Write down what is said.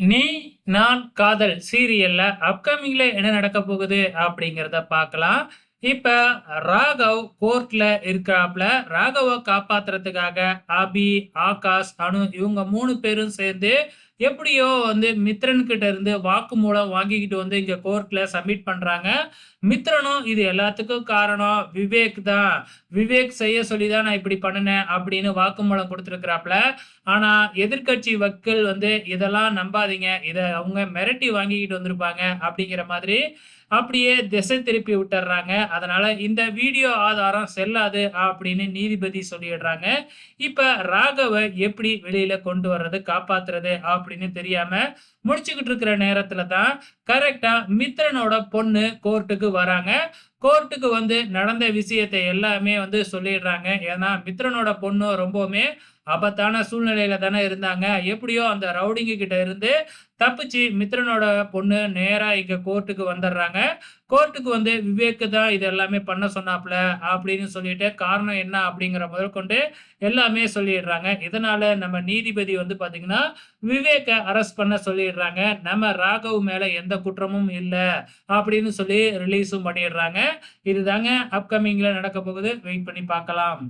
நீ நான் காதல் சீரியல்ல அப்கமிங்ல என்ன நடக்க போகுது அப்படிங்கிறத பார்க்கலாம். இப்ப ராகவ் கோர்ட்ல இருக்கிறாப்ல ராகவை காப்பாத்துறதுக்காக அபி ஆகாஷ் அனு இவங்க மூணு பேரும் சேர்ந்து எப்படியோ வந்து மித்ரன் கிட்ட இருந்து வாக்குமூலம் வாங்கிக்கிட்டு வந்து இங்க கோர்ட்ல சப்மிட் பண்றாங்க. மித்ரனும் இது எல்லாத்துக்கும் காரணம். விவேக் தான். விவேக் செய்ய சொல்லி தான் நான் இப்படி பண்ணினேன் அப்படின்னு வாக்குமூலம் கொடுத்துருக்கிறாப்ல ஆனா எதிர்கட்சி வக்கீல் வந்து இதெல்லாம் நம்பாதீங்க. இதை அவங்க மிரட்டி வாங்கிக்கிட்டு வந்திருப்பாங்க அப்படிங்கிற மாதிரி அப்படியே திசை திருப்பி விட்டுறாங்க. அதனால இந்த வீடியோ ஆதாரம் செல்லாது அப்படின்னு நீதிபதி சொல்லிடுறாங்க. இப்ப ராகவ எப்படி வெளியில கொண்டு வர்றது காப்பாத்துறது அப்படின்னு தெரியாம முடிச்சுக்கிட்டு இருக்கிற நேரத்துல தான் கரெக்டா மித்ரனோட பொண்ணு கோர்ட்டுக்கு வராங்க. கோர்ட்டுக்கு வந்து நடந்த விஷயத்தை எல்லாமே வந்து சொல்லிடுறாங்க. ஏன்னா மித்ரனோட பொண்ணு ரொம்பவுமே ஆபத்தான சூழ்நிலையில தானே இருந்தாங்க. எப்படியோ அந்த ரவுடிங்க கிட்ட இருந்து தப்பிச்சு மித்ரனோட பொண்ணு நேரா இங்க கோர்ட்டுக்கு வந்துடுறாங்க. கோர்ட்டுக்கு வந்து விவேக்கு தான் இது எல்லாமே பண்ண சொன்னாப்ல அப்படின்னு சொல்லிட்டு காரணம் என்ன அப்படிங்கிற முதல் கொண்டு எல்லாமே சொல்லிடுறாங்க. இதனால நம்ம நீதிபதி வந்து பாத்தீங்கன்னா விவேக்க அரெஸ்ட் பண்ண சொல்லிடுறாங்க. நம்ம ராகவ் மேல எந்த குற்றமும் இல்லை அப்படின்னு சொல்லி ரிலீஸும் பண்ணிடுறாங்க. இதுதாங்க அப்கமிங்ல நடக்க போகுது. வெயிட் பண்ணி பார்க்கலாம்.